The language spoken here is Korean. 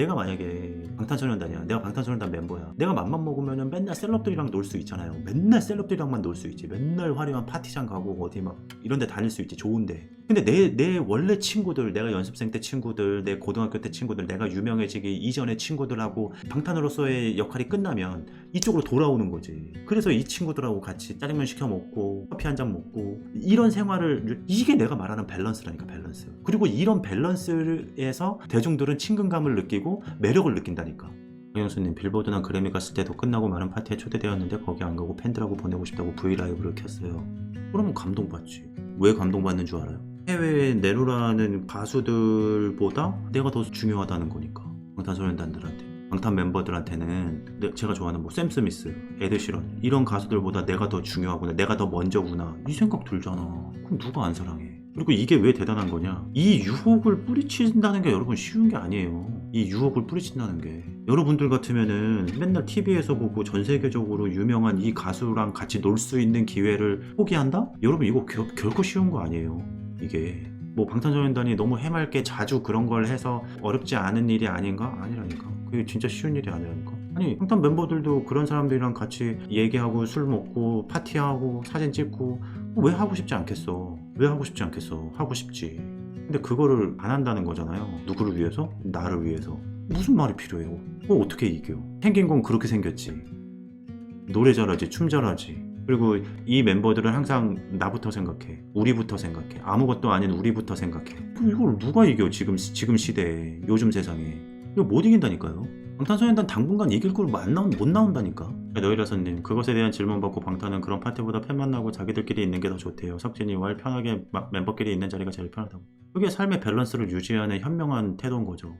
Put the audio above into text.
내가 만약에 방탄소년단이야. 내가 방탄소년단 멤버야. 내가 맘만 먹으면 맨날 셀럽들이랑 놀 수 있잖아요. 맨날 셀럽들이랑만 놀 수 있지. 맨날 화려한 파티장 가고 어디 막 이런 데 다닐 수 있지. 좋은데. 근데 내, 내 원래 친구들 내가 연습생 때 친구들 내 고등학교 때 친구들 내가 유명해지기 이전의 친구들하고 방탄으로서의 역할이 끝나면 이쪽으로 돌아오는 거지. 그래서 이 친구들하고 같이 짜장면 시켜 먹고 커피 한 잔 먹고 이런 생활을 이게 내가 말하는 밸런스라니까 밸런스. 그리고 이런 밸런스에서 대중들은 친근감을 느끼고 매력을 느낀다니까. 박영수님 빌보드나 그래미 갔을 때도 끝나고 많은 파티에 초대되었는데 거기 안 가고 팬들하고 보내고 싶다고 브이라이브를 켰어요. 그러면 감동받지. 왜 감동받는 줄 알아요? 해외에 내노라는 가수들보다 내가 더 중요하다는 거니까. 방탄소년단들한테. 방탄 멤버들한테는 내- 제가 좋아하는 뭐 샘 스미스, 에드시런 이런 가수들보다 내가 더 중요하구나 내가 더 먼저구나 이 생각 들잖아. 그럼 누가 안 사랑해 그리고 이게 왜 대단한 거냐? 이 유혹을 뿌리친다는 게 여러분 쉬운 게 아니에요. 이 유혹을 뿌리친다는 게. 여러분들 같으면은 맨날 TV에서 보고 전 세계적으로 유명한 이 가수랑 같이 놀 수 있는 기회를 포기한다? 여러분 이거 결, 결코 쉬운 거 아니에요. 이게. 뭐 방탄소년단이 너무 해맑게 자주 그런 걸 해서 어렵지 않은 일이 아닌가? 아니라니까. 그게 진짜 쉬운 일이 아니라니까. 아니 방탄 멤버들도 그런 사람들이랑 같이 얘기하고 술 먹고 파티하고 사진 찍고 왜 하고 싶지 않겠어 왜 하고 싶지 않겠어? 하고 싶지. 근데 그거를 안 한다는 거잖아요. 누구를 위해서? 나를 위해서. 무슨 말이 필요해요? 어 어떻게 이겨? 생긴 건 그렇게 생겼지. 노래 잘하지 춤 잘하지. 그리고 이 멤버들은 항상 나부터 생각해. 우리부터 생각해. 아무것도 아닌 우리부터 생각해. 그럼 이걸 누가 이겨 지금 지금 시대에? 요즘 세상에. 이거 못 이긴다니까요 방탄소년단 당분간 이길 걸안 나온 못 나온다니까. 너희라서님 그것에 대한 질문 받고 방탄은 그런 파티보다 팬 만나고 자기들끼리 있는 게 더 좋대요. 석진이 월 편하게 막 멤버끼리 있는 자리가 제일 편하다고. 그게 삶의 밸런스를 유지하는 현명한 태도인 거죠